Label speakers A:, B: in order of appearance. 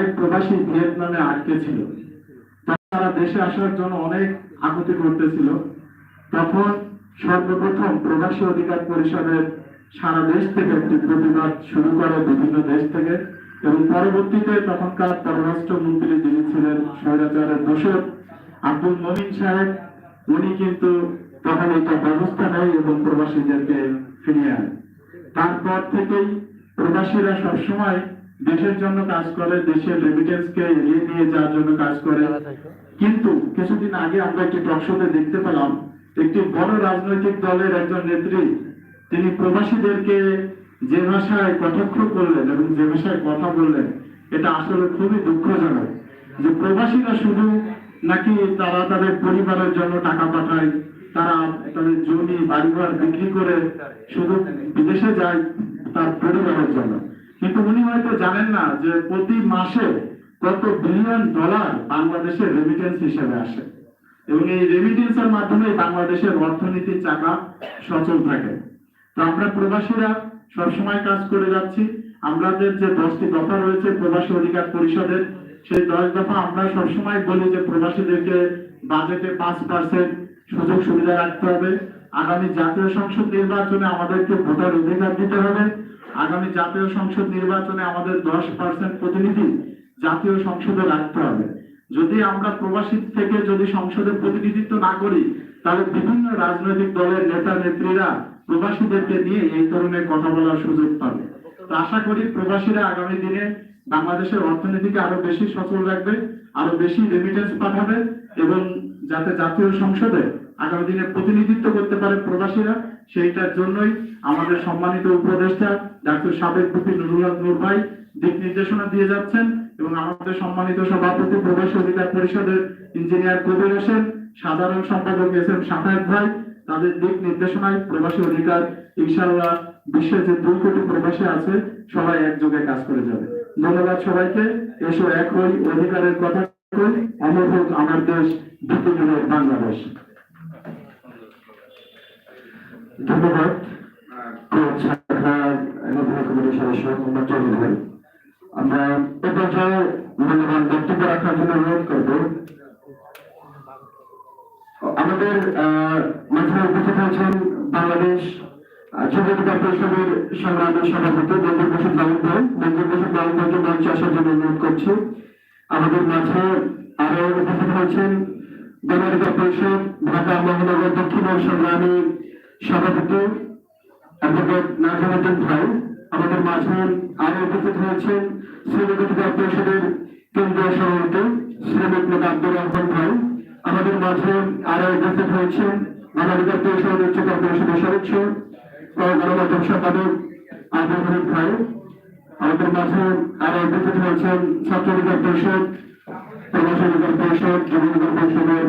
A: অনেক প্রবাসী ভিয়েতনামে আটকে ছিল। তারা দেশে আসার জন্য অনেক আকুতি করতেছিল। তখন সর্বপ্রথম প্রবাসী অধিকার পরিষদের সারা দেশ থেকে একটি প্রতিবাদ শুরু করে বিভিন্ন দেশ থেকে এবং পরবর্তীতে তখনকার পররাষ্ট্র মন্ত্রী যিনি ছিলেন, স্বৈরাচারের দোষক আব্দুল মমিন সাহেব, উনি কিন্তু তখন এটা ব্যবস্থা নেয় এবং প্রবাসীদেরকে ফিরিয়ে আনে। তারপর থেকেই প্রবাসীরা সবসময় দেশের জন্য কাজ করে, দেশের রেমিটেন্সকে এগিয়ে নিয়ে যাওয়ার জন্য কাজ করে। কিন্তু কিছুদিন আগে আমরা একটি টকশোতে দেখতে পেলাম, একটি বড় রাজনৈতিক দলের একজন নেত্রী, তিনি প্রবাসীদেরকে যে ভাষায় কটাক্ষ করলেন এবং যে ভাষায় কথা বললেন, এটা আসলে খুবই দুঃখজনক যে প্রবাসীরা শুধু নাকি তারা তাদের পরিবারের জন্য টাকা পাঠায়, তারা তাদের জমি, বাড়িঘর বিক্রি করে শুধু বিদেশে যায় তার পরিবারের জন্য। কিন্তু উনি হয়তো জানেন না যে প্রতি মাসে কত বিলিয়ন ডলার বাংলাদেশের রেমিটেন্স হিসেবে আসে। এবং এই রেমিটেন্সের মাধ্যমে বাংলাদেশের অর্থনীতির চাকা সচল থাকে। তো আমরা প্রবাসীরা সবসময় কাজ করে যাচ্ছি। আমাদের যে দশটি দফা রয়েছে প্রবাসী অধিকার পরিষদের, সেই দশ দফা আমরা সবসময় বলি যে প্রবাসীদেরকে বাজেটে পাঁচ পার্সেন্ট সুযোগ সুবিধা রাখতে হবে। আগামী জাতীয় সংসদ নির্বাচনে আমাদেরকে ভোটার অধিকার দিতে হবে। আগামী জাতীয় সংসদ নির্বাচনে আমাদের দশ পার্সেন্ট প্রতিনিধি জাতীয় সংসদে রাখতে হবে। যদি আমরা প্রবাসী থেকে যদি সংসদে প্রতিনিধিত্ব না করি, তাহলে বিভিন্ন রাজনৈতিক দলের নেতা নেত্রীরা প্রবাসীদেরকে নিয়ে এই ধরনের কথা বলার সুযোগ পাবে। তো আশা করি প্রবাসীরা আগামী দিনে বাংলাদেশের অর্থনীতিকে আরও বেশি সচল রাখবে, আরও বেশি রেমিটেন্স পাঠাবে এবং যাতে জাতীয় সংসদে আগামী দিনে প্রতিনিধিত্ব করতে পারে প্রবাসীরা। সেইটার জন্যই আমাদের সম্মানিত উপদেষ্টা ডাক্তার সাবেক মুফতি নুরুল নূর ভাই দিক নির্দেশনা দিয়ে যাচ্ছেন এবং আমাদের সম্মানিত সভাপতি, প্রবাসী অধিকার পরিষদের ইঞ্জিনিয়ার কবির হোসেন, সাধারণ সম্পাদক এস এম সাফায়েত ভাই, তাদের দিক নির্দেশনায় প্রবাসী অধিকার ইনশাআল্লাহ বিশ্বে যে দুই কোটি প্রবাসী আছে, সবাই একযোগে কাজ করে যাবে। ধন্যবাদ সবাইকে। এসো এক হই, অধিকারের কথা আমার দেশ দ্বিতীয় বাংলাদেশ। ধন্যবাদ। সদস্য মোহাম্মদ জলিল ভাই। আমরা এ পর্যায়ে মূল্যবান বক্তব্য রাখার জন্য অনুরোধ করব। আমাদের মাঝে উপস্থিত হয়েছেন বাংলাদেশ যুব অধিকার পরিষদের সংগ্রামের সভাপতি মঞ্জুর বসুদ বাবুল ভাই মঞ্জুর বসুদ মঞ্চে আসার জন্য অনুরোধ করছি। আমাদের মাঝে আরও উপস্থিত হয়েছেন গণ অধিকার পরিষদ, ঢাকা মহানগর দক্ষিণ সংগ্রামী সভাপতি অ্যাডভোকেট নাজমুদ্দিন ভাই আমাদের মাঝে আরও উপস্থিত হয়েছেন। অধিকার পরিষদের কেন্দ্রীয় সভাপতি শ্রমিক নেতা আব্দুর রহমান ভাই। আমাদের মাঝে আরও উপস্থিত হয়েছেন মানবাধিকার পরিষদ উচ্চতর পরিষদের সদস্য গণমাধ্যম সম্পাদক আবুল হানিফ ভাই। আমাদের মাঝে আরও উপস্থিত হয়েছেন ছাত্র পরিষদ, প্রবাসী পরিষদ, যুব অধিকার পরিষদের